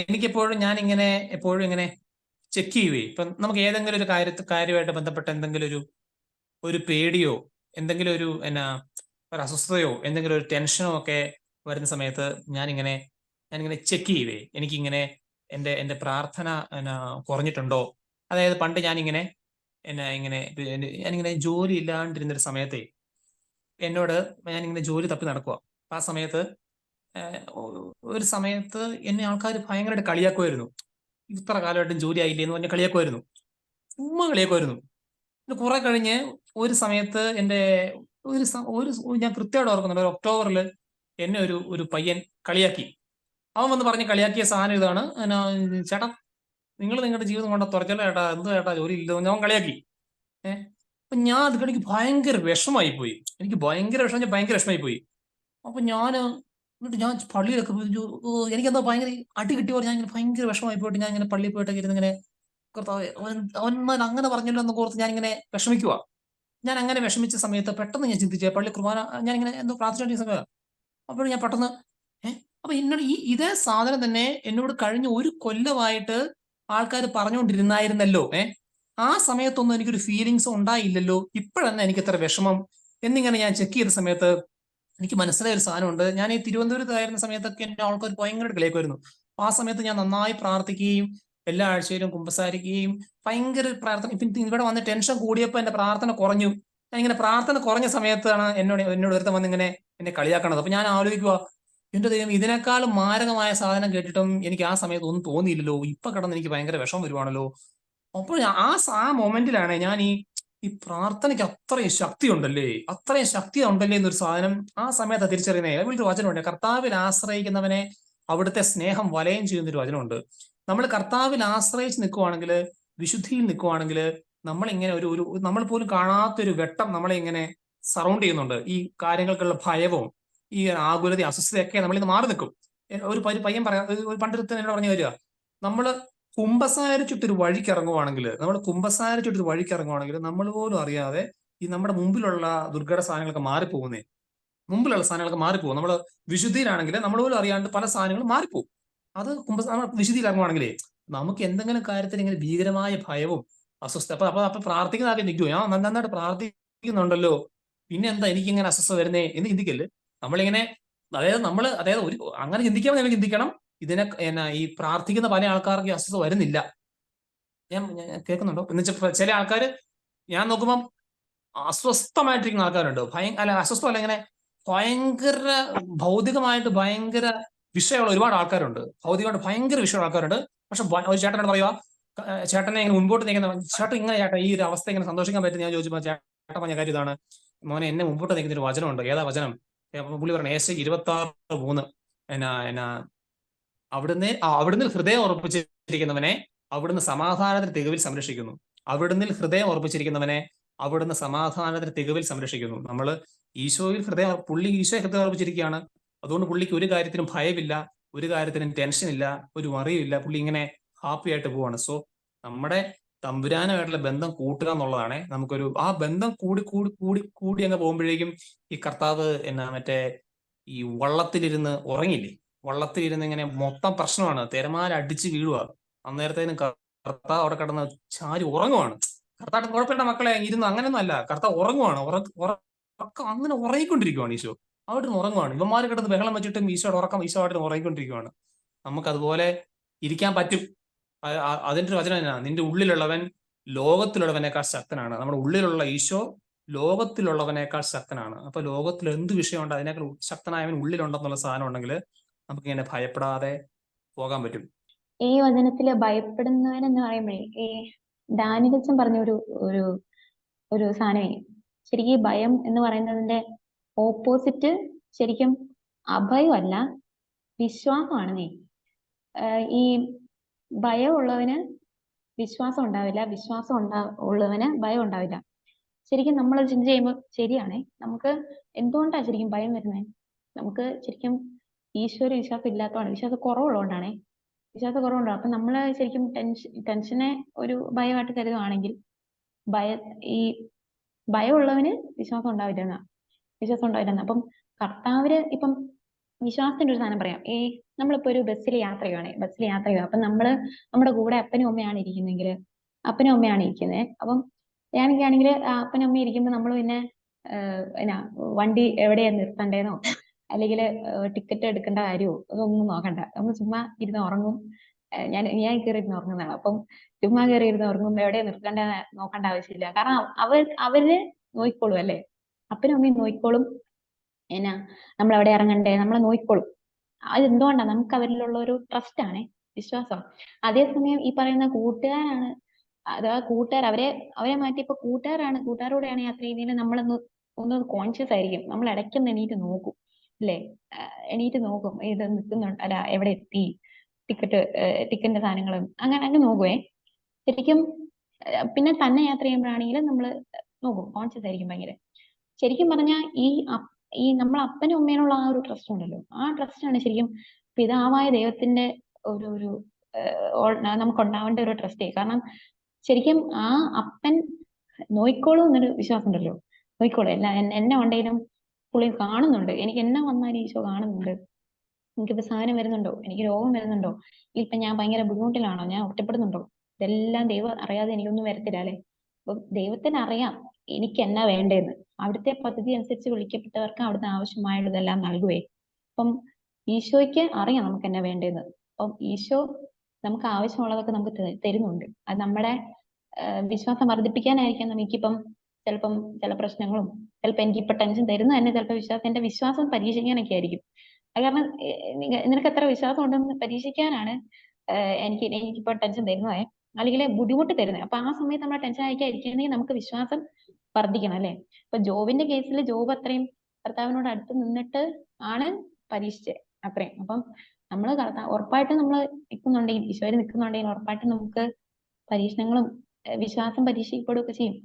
എനിക്കെപ്പോഴും ഞാൻ ഇങ്ങനെ എപ്പോഴും ഇങ്ങനെ ചെക്ക് ചെയ്യുവേ. ഇപ്പം നമുക്ക് ഏതെങ്കിലും ഒരു കാര്യ കാര്യമായിട്ട് ബന്ധപ്പെട്ട എന്തെങ്കിലും ഒരു ഒരു പേടിയോ എന്തെങ്കിലും ഒരു എന്നാ ഒരു അസ്വസ്ഥതയോ എന്തെങ്കിലും ഒരു ടെൻഷനോ ഒക്കെ വരുന്ന സമയത്ത് ഞാനിങ്ങനെ ഞാനിങ്ങനെ ചെക്ക് ചെയ്യുവേ. എനിക്കിങ്ങനെ എന്റെ എന്റെ പ്രാർത്ഥന എന്നാ കുറഞ്ഞിട്ടുണ്ടോ? അതായത് പണ്ട് ഞാനിങ്ങനെ എന്നാ ഇങ്ങനെ ഞാനിങ്ങനെ ജോലി ഇല്ലാണ്ടിരുന്നൊരു സമയത്തെ എന്നോട് ഞാനിങ്ങനെ ജോലി തപ്പി നടക്കുക ആ സമയത്ത് ഒരു സമയത്ത് എന്നെ ആൾക്കാർ ഭയങ്കരമായിട്ട് കളിയാക്കുമായിരുന്നു ഇത്ര കാലമായിട്ടും ജോലി ആയില്ലേ എന്ന് പറഞ്ഞ് കളിയാക്കുമായിരുന്നു ചുമ്മാ കളിയാക്കുമായിരുന്നു പിന്നെ കുറെ കഴിഞ്ഞ് ഒരു സമയത്ത് എന്റെ ഒരു ഒരു ഞാൻ കൃത്യമായിട്ട് ഓർക്കുന്നുണ്ട് ഒരു ഒക്ടോബറിൽ എന്നെ ഒരു ഒരു പയ്യൻ കളിയാക്കി. അവൻ വന്ന് പറഞ്ഞ് കളിയാക്കിയ സാധനം ഇതാണ്. ചേട്ടാ നിങ്ങൾ നിങ്ങളുടെ ജീവിതം കൊണ്ട് തുറച്ചല്ലോ ചേട്ടാ എന്ത് ചേട്ടാ ജോലി ഇല്ലെന്ന് അവൻ കളിയാക്കി. ഏഹ് അപ്പൊ ഞാൻ അത് എനിക്ക് ഭയങ്കര വിഷമായി പോയി എനിക്ക് ഭയങ്കര വിഷമം ഭയങ്കര വിഷമായി പോയി അപ്പൊ ഞാൻ എന്നിട്ട് ഞാൻ പള്ളിയിലൊക്കെ പോയി എനിക്കെന്തോ ഭയങ്കര അടി കിട്ടിയ ഞാൻ ഇങ്ങനെ ഭയങ്കര വിഷമമായി പോയിട്ട് ഞാൻ ഇങ്ങനെ പള്ളിയിൽ പോയിട്ട് ഇരുന്ന് ഇങ്ങനെ കർത്താവേ, അവൻ അങ്ങനെ പറഞ്ഞല്ലോ എന്ന് ഓർത്ത് ഞാൻ ഇങ്ങനെ വിഷമിക്കുക ഞാൻ അങ്ങനെ വിഷമിച്ച സമയത്ത് പെട്ടെന്ന് ഞാൻ ചിന്തിച്ചു പള്ളി കുർബാന ഞാൻ ഇങ്ങനെ എന്തോ പ്രാർത്ഥിച്ചുകൊണ്ടിരിക്കുന്ന സമയം അപ്പോഴും ഞാൻ പെട്ടെന്ന് ഏഹ് അപ്പൊ എന്നോട് ഈ ഇതേ സാധനം തന്നെ എന്നോട് കഴിഞ്ഞ ഒരു കൊല്ലമായിട്ട് ആൾക്കാർ പറഞ്ഞുകൊണ്ടിരുന്നായിരുന്നല്ലോ ഏഹ് ആ സമയത്തൊന്നും എനിക്കൊരു ഫീലിങ്സ് ഉണ്ടായില്ലല്ലോ. ഇപ്പോഴെന്നെ എനിക്ക് എത്ര വിഷമം. എന്നിങ്ങനെ ഞാൻ ചെക്ക് ചെയ്ത സമയത്ത് എനിക്ക് മനസ്സിലായ ഒരു സാധനമുണ്ട്. ഞാൻ ഈ തിരുവനന്തപുരത്ത് ആയിരുന്ന സമയത്തൊക്കെ എന്റെ ആൾക്കാർ ഭയങ്കര കളിയാക്കുമായിരുന്നു ആ സമയത്ത് ഞാൻ നന്നായി പ്രാർത്ഥിക്കുകയും എല്ലാ ആഴ്ചയിലും കുമ്പസാരിക്കുകയും ഭയങ്കര പ്രാർത്ഥന. ഇപ്പം ഇവിടെ വന്ന് ടെൻഷൻ കൂടിയപ്പോൾ എന്റെ പ്രാർത്ഥന കുറഞ്ഞു. ഞാൻ ഇങ്ങനെ പ്രാർത്ഥന കുറഞ്ഞ സമയത്താണ് എന്നോട് എന്നോട് ഒരുത്തം വന്ന് ഇങ്ങനെ എന്നെ കളിയാക്കണത്. അപ്പൊ ഞാൻ ആലോചിക്കുക എന്റെ ദൈവം ഇതിനേക്കാളും മാരകമായ സാധനം കേട്ടിട്ടും എനിക്ക് ആ സമയത്ത് ഒന്നും തോന്നിയില്ലല്ലോ. ഇപ്പൊ കിടന്ന് എനിക്ക് ഭയങ്കര വിഷം വരുവാണല്ലോ. അപ്പോൾ ആ ആ മൊമെന്റിലാണ് ഞാൻ ഈ ഈ പ്രാർത്ഥനയ്ക്ക് അത്രയും ശക്തി ഉണ്ടല്ലേ അത്രയും ശക്തി ഉണ്ടല്ലേ എന്നൊരു സാധനം ആ സമയത്ത് തിരിച്ചറിയുന്ന. ബൈബിളിൽ വചനമുണ്ട്. കർത്താവിൽ ആശ്രയിക്കുന്നവനെ അവിടുത്തെ സ്നേഹം വലയം ചെയ്യുന്ന ചെയ്യുന്നൊരു വചനമുണ്ട്. നമ്മൾ കർത്താവിൽ ആശ്രയിച്ച് നിൽക്കുവാണെങ്കിൽ വിശുദ്ധിയിൽ നിൽക്കുവാണെങ്കിൽ നമ്മളിങ്ങനെ ഒരു ഒരു നമ്മൾ പോലും കാണാത്തൊരു വെട്ടം നമ്മളെ ഇങ്ങനെ സറൗണ്ട് ചെയ്യുന്നുണ്ട്. ഈ കാര്യങ്ങൾക്കുള്ള ഭയവും ഈ ആകുലതയും അസ്വസ്ഥതയൊക്കെ നമ്മളിന്ന് മാറി നിൽക്കും ഒരു പയ്യൻ പറയാം ഒരു- ഒരു പണ്ടൊരുത്തൻ എന്നോട് പറഞ്ഞു വരിക നമ്മൾ ചുറ്റൊരു വഴിക്ക് ഇറങ്ങുവാണെങ്കിൽ നമ്മൾ കുംഭസാര ചുറ്റൊരു വഴിക്ക് ഇറങ്ങുവാണെങ്കിൽ നമ്മൾ പോലും അറിയാതെ ഈ നമ്മുടെ മുമ്പിലുള്ള ദുർഘട സാധനങ്ങളൊക്കെ മാറിപ്പോകുന്നേ. മുമ്പിലുള്ള സാധനങ്ങളൊക്കെ മാറിപ്പോകും. നമ്മൾ വിശുദ്ധിയിലാണെങ്കിൽ നമ്മൾ പോലും അറിയാണ്ട് പല സാധനങ്ങളും മാറിപ്പോകും. അത് നമ്മൾ വിശുദ്ധിയിൽ ഇറങ്ങുവാണെങ്കിലേ നമുക്ക് എന്തെങ്കിലും കാര്യത്തിൽ ഇങ്ങനെ ഭീകരമായ ഭയവും അസ്വസ്ഥ അപ്പൊ അപ്പൊ അപ്പൊ പ്രാർത്ഥിക്കുന്ന ആദ്യം നിൽക്കുമോ ഞാൻ നന്നായിട്ട് പ്രാർത്ഥിക്കുന്നുണ്ടല്ലോ. പിന്നെ എന്താ എനിക്ക് ഇങ്ങനെ അസ്വസ്ഥ വരുന്നേ എന്ന് ചിന്തിക്കല്ലേ? നമ്മളിങ്ങനെ അതായത് നമ്മൾ അതായത് ഒരു അങ്ങനെ ചിന്തിക്കാൻ ചിന്തിക്കണം. ഇതിനെ എന്നാ ഈ പ്രാർത്ഥിക്കുന്ന പല ആൾക്കാർക്ക് ഈ അസ്വസ്ഥത വരുന്നില്ല. ഞാൻ കേൾക്കുന്നുണ്ടോ? എന്ന് വെച്ചാൽ ചില ആൾക്കാർ ഞാൻ നോക്കുമ്പം അസ്വസ്ഥമായിട്ടിരിക്കുന്ന ആൾക്കാരുണ്ട്. ഭയ അല്ല അസ്വസ്ഥമല്ല ഇങ്ങനെ ഭയങ്കര ഭൗതികമായിട്ട് ഭയങ്കര വിഷയമുള്ള ഒരുപാട് ആൾക്കാരുണ്ട്. ഭൗതികമായിട്ട് ഭയങ്കര വിഷയമുള്ള ആൾക്കാരുണ്ട്. പക്ഷെ ഒരു ചേട്ടനോട് പറയുക ചേട്ടനെ ഇങ്ങനെ മുൻപോട്ട് നീക്കുന്ന ചേട്ടൻ ഇങ്ങനെ ചേട്ടൻ ഈ ഒരു അവസ്ഥ ഇങ്ങനെ സന്തോഷിക്കാൻ പറ്റും ഞാൻ ചോദിച്ചപ്പോൾ ചേട്ടൻ പറഞ്ഞ കാര്യം ഇതാണ്. മോനെ എന്നെ മുമ്പോട്ട് നീക്കുന്ന ഒരു വചനമുണ്ട്. ഏതാ വചനം? പുള്ളി പറഞ്ഞു ഏശ ഇരുപത്തി ആറ് മൂന്ന്. എന്നാ എന്നാ അവിടുന്ന് അവിടുന്ന് ഹൃദയം ഉറപ്പിച്ചിരിക്കുന്നവനെ അവിടുന്ന് സമാധാനത്തിന് തികവിൽ സംരക്ഷിക്കുന്നു. അവിടുന്ന് ഹൃദയം ഉറപ്പിച്ചിരിക്കുന്നവനെ അവിടുന്ന് സമാധാനത്തിന് തികവിൽ സംരക്ഷിക്കുന്നു. നമ്മൾ ഈശോയിൽ ഹൃദയം പുള്ളി ഈശോയെ ഹൃദയം ഉറപ്പിച്ചിരിക്കുകയാണ്. അതുകൊണ്ട് പുള്ളിക്ക് ഒരു കാര്യത്തിനും ഭയമില്ല ഒരു കാര്യത്തിനും ടെൻഷൻ ഇല്ല ഒരു മറിയില്ല പുള്ളി ഇങ്ങനെ ഹാപ്പി ആയിട്ട് പോവാണ്. സോ നമ്മുടെ തമ്പുരാനുമായിട്ടുള്ള ബന്ധം കൂട്ടുക എന്നുള്ളതാണ്. നമുക്കൊരു ആ ബന്ധം കൂടി കൂടി കൂടി കൂടി അങ്ങ് പോകുമ്പോഴേക്കും ഈ കർത്താവ് എന്നാ മറ്റേ ഈ വള്ളത്തിലിരുന്ന് ഉറങ്ങില്ലേ? വള്ളത്തിലിരുന്ന് ഇങ്ങനെ മൊത്തം പ്രശ്നമാണ്. തിരമാല അടിച്ച് വീഴുക അന്നേരത്തേനും കർത്താവ് അവിടെ കിടന്ന് ചാരി ഉറങ്ങുവാണ്. കർത്താവ് കുഴപ്പമില്ല മക്കളെ ഇരുന്ന് അങ്ങനെയൊന്നും അല്ല. കർത്താവ് ഉറങ്ങുവാണ്. ഉറക്ക അങ്ങനെ ഉറങ്ങിക്കൊണ്ടിരിക്കുവാണ് ഈശോ. അവിടെ ഉറങ്ങുവാണ്. ഇവന്മാർ കിടന്ന് ബഹളം വെച്ചിട്ടും ഈശോയുടെ ഉറക്കം ഈശോ അവിടെ ഉറങ്ങിക്കൊണ്ടിരിക്കുവാണ്. നമുക്ക് അതുപോലെ ഇരിക്കാൻ പറ്റും. അതിന്റെ ഒരു വചനം നിന്റെ ഉള്ളിലുള്ളവൻ ലോകത്തിലുള്ളവനേക്കാൾ ശക്തനാണ്. നമ്മുടെ ഉള്ളിലുള്ള ഈശോ ലോകത്തിലുള്ളവനേക്കാൾ ശക്തനാണ്. അപ്പൊ ലോകത്തിൽ എന്ത് വിഷയമുണ്ട് അതിനേക്കാൾ ശക്തനായവൻ ഉള്ളിലുണ്ടെന്നുള്ള സാധനം ഉണ്ടെങ്കിൽ നമുക്ക് ഇങ്ങനെ ഭയപ്പെടാതെ പോകാൻ പറ്റും. ഈ വചനത്തിൽ ഭയപ്പെടുന്നവൻ എന്ന് പറയുമ്പോഴേ ഈ ഡാനിയലച്ചൻ പറഞ്ഞ ഒരു ഒരു ഒരു സാധനമേ ശരിക്കും ഭയം എന്ന് പറയുന്നതിന്റെ ഓപ്പോസിറ്റ് ശരിക്കും അഭയമല്ല വിശ്വാസമാണ് നീ ഈ ഭയമുള്ളവന് വിശ്വാസം ഉണ്ടാവില്ല വിശ്വാസം ഉണ്ടാ ഉള്ളവന് ഭയം ഉണ്ടാവില്ല. ശരിക്കും നമ്മൾ ചിന്ത ചെയ്യുമ്പോൾ ശരിയാണേ. നമുക്ക് എന്തുകൊണ്ടാണ് ശരിക്കും ഭയം വരുന്നത് നമുക്ക് ശരിക്കും ഈശ്വര വിശ്വാസം ഇല്ലാത്തതാണ് വിശ്വാസം കുറവുള്ളതുകൊണ്ടാണേ. വിശ്വാസം കുറവുണ്ടാവും അപ്പൊ നമ്മൾ ശരിക്കും ടെൻഷൻ ടെൻഷനെ ഒരു ഭയമായിട്ട് കരുതുവാണെങ്കിൽ ഭയ ഈ ഭയമുള്ളവന് വിശ്വാസം ഉണ്ടാവില്ല എന്നാ വിശ്വാസം ഉണ്ടാവില്ല എന്നാ അപ്പം കർത്താവിന് ഇപ്പം വിശ്വാസത്തിന്റെ ഒരു സാധനം പറയാം. ഈ നമ്മളിപ്പോ ഒരു ബസ്സിൽ യാത്ര ബസ്സിൽ യാത്ര ചെയ്യുക അപ്പൊ നമ്മൾ നമ്മുടെ കൂടെ അപ്പനും അമ്മയാണ് ഇരിക്കുന്നെങ്കിൽ അപ്പനും അമ്മയാണ് ഇരിക്കുന്നത് അപ്പം ഞാനൊക്കെ ആണെങ്കിൽ അപ്പനും അമ്മയും ഇരിക്കുമ്പോൾ നമ്മൾ പിന്നെ എന്നാ വണ്ടി എവിടെയാ നിർത്തണ്ടേന്നോ? അല്ലെങ്കിൽ ടിക്കറ്റ് എടുക്കേണ്ട കാര്യമോ അതൊന്നും നോക്കണ്ട. നമ്മൾ ചുമ്മാ ഇരുന്ന് ഉറങ്ങും. ഞാൻ ഞാൻ കയറി ഇരുന്ന് ഉറങ്ങുന്നതാണ്. അപ്പം ചുമ്മാ കയറി ഇരുന്ന് ഉറങ്ങും എവിടെ നിർത്തേണ്ട നോക്കേണ്ട ആവശ്യമില്ല. കാരണം അവർ അവർ നോക്കിക്കോളും അല്ലേ? അപ്പനും അമ്മയും നോക്കിക്കോളും എന്നാ നമ്മൾ എവിടെ ഇറങ്ങണ്ടേ? നമ്മളെ നോക്കിക്കോളും അത് എന്തുകൊണ്ടാണ് നമുക്ക് അവരിലുള്ള ഒരു ട്രസ്റ്റ് ആണ് വിശ്വാസം. അതേസമയം ഈ പറയുന്ന കൂട്ടുകാരാണ് അഥവാ കൂട്ടുകാർ അവരെ അവരെ മാറ്റി ഇപ്പൊ കൂട്ടുകാരാണ് കൂട്ടുകാരോടെയാണ് യാത്ര ചെയ്യുന്നതിന് നമ്മളൊന്ന് ഒന്ന് കോൺഷ്യസ് ആയിരിക്കും. നമ്മൾ ഇടയ്ക്കൊന്ന് എണീറ്റ് നോക്കും. അല്ലേ? എണീറ്റ് നോക്കും. ഇത് നിൽക്കുന്നുണ്ട്. അല്ല എവിടെ എത്തി? ടിക്കറ്റ് ടിക്കറ്റിന്റെ സാധനങ്ങളും അങ്ങനെ അങ്ങ് നോക്കുവേ. ശരിക്കും പിന്നെ തന്നെ യാത്ര ചെയ്യുമ്പോഴാണെങ്കിലും നമ്മൾ നോക്കും. കോൺഷ്യസ് ആയിരിക്കും ഭയങ്കര. ശരിക്കും പറഞ്ഞാൽ ഈ ഈ നമ്മൾ അപ്പനും അമ്മേനുള്ള ആ ഒരു ട്രസ്റ്റ് ഉണ്ടല്ലോ. ആ ട്രസ്റ്റ് ആണ് ശരിക്കും പിതാവായ ദൈവത്തിന്റെ ഒരു ഒരു നമുക്ക് ഉണ്ടാവേണ്ട ഒരു ട്രസ്റ്റ് കാരണം ശരിക്കും ആ അപ്പൻ നോയിക്കോളും എന്നൊരു വിശ്വാസം ഉണ്ടല്ലോ നോയിക്കോളും. എല്ലാ എന്നെ ഉണ്ടെങ്കിലും പുള്ളി കാണുന്നുണ്ട്. എനിക്ക് എന്നാ വന്നാലും ഈശോ കാണുന്നുണ്ട്. എനിക്കിപ്പോ സാധനം വരുന്നുണ്ടോ? എനിക്ക് രോഗം വരുന്നുണ്ടോ? ഇപ്പൊ ഞാൻ ഭയങ്കര ബുദ്ധിമുട്ടിലാണോ? ഞാൻ ഒറ്റപ്പെടുന്നുണ്ടോ? ഇതെല്ലാം ദൈവം അറിയാതെ എനിക്കൊന്നും വരത്തില്ല അല്ലെ? അപ്പൊ ദൈവത്തിന് അറിയാം എനിക്ക് എന്നാ വേണ്ടേന്ന്. അവിടുത്തെ പദ്ധതി അനുസരിച്ച് വിളിക്കപ്പെട്ടവർക്ക് അവിടുന്ന് ആവശ്യമായുള്ളതെല്ലാം നൽകുവേ. അപ്പം ഈശോയ്ക്ക് അറിയാം നമുക്ക് എന്നാ വേണ്ടേന്ന്. അപ്പം ഈശോ നമുക്ക് ആവശ്യമുള്ളതൊക്കെ നമുക്ക് തരുന്നുണ്ട്. അത് നമ്മുടെ വിശ്വാസം വർദ്ധിപ്പിക്കാനായിരിക്കാം നമുക്കിപ്പം ചിലപ്പം ചില പ്രശ്നങ്ങളും ചിലപ്പോൾ എനിക്ക് ഇപ്പൊ ടെൻഷൻ തരുന്ന തന്നെ ചിലപ്പോൾ വിശ്വാസം എന്റെ വിശ്വാസം പരീക്ഷിക്കാനൊക്കെ ആയിരിക്കും. അത് കാരണം നിനക്ക് എത്ര വിശ്വാസം ഉണ്ടെന്ന് പരീക്ഷിക്കാനാണ് എനിക്ക് എനിക്ക് എനിക്കിപ്പോ ടെൻഷൻ തരുന്നതേ. അല്ലെങ്കിൽ ബുദ്ധിമുട്ട് തരുന്നത്. അപ്പൊ ആ സമയത്ത് നമ്മൾ ടെൻഷൻ ആയിക്കാതിരിക്കുകയാണെങ്കിൽ നമുക്ക് വിശ്വാസം വർദ്ധിക്കണം അല്ലെ? ഇപ്പൊ ജോബിന്റെ കേസിൽ ജോബ് അത്രയും കർത്താവിനോട് അടുത്ത് നിന്നിട്ട് ആണ് പരീക്ഷിച്ചത് അത്രയും. അപ്പം നമ്മൾ കർത്താവ് ഉറപ്പായിട്ടും നമ്മൾ നിൽക്കുന്നുണ്ടെങ്കിൽ ഈശോയിൽ നിൽക്കുന്നുണ്ടെങ്കിൽ ഉറപ്പായിട്ടും നമുക്ക് പരീക്ഷണങ്ങളും വിശ്വാസം പരീക്ഷിക്കപ്പെടുകയൊക്കെ ചെയ്യും.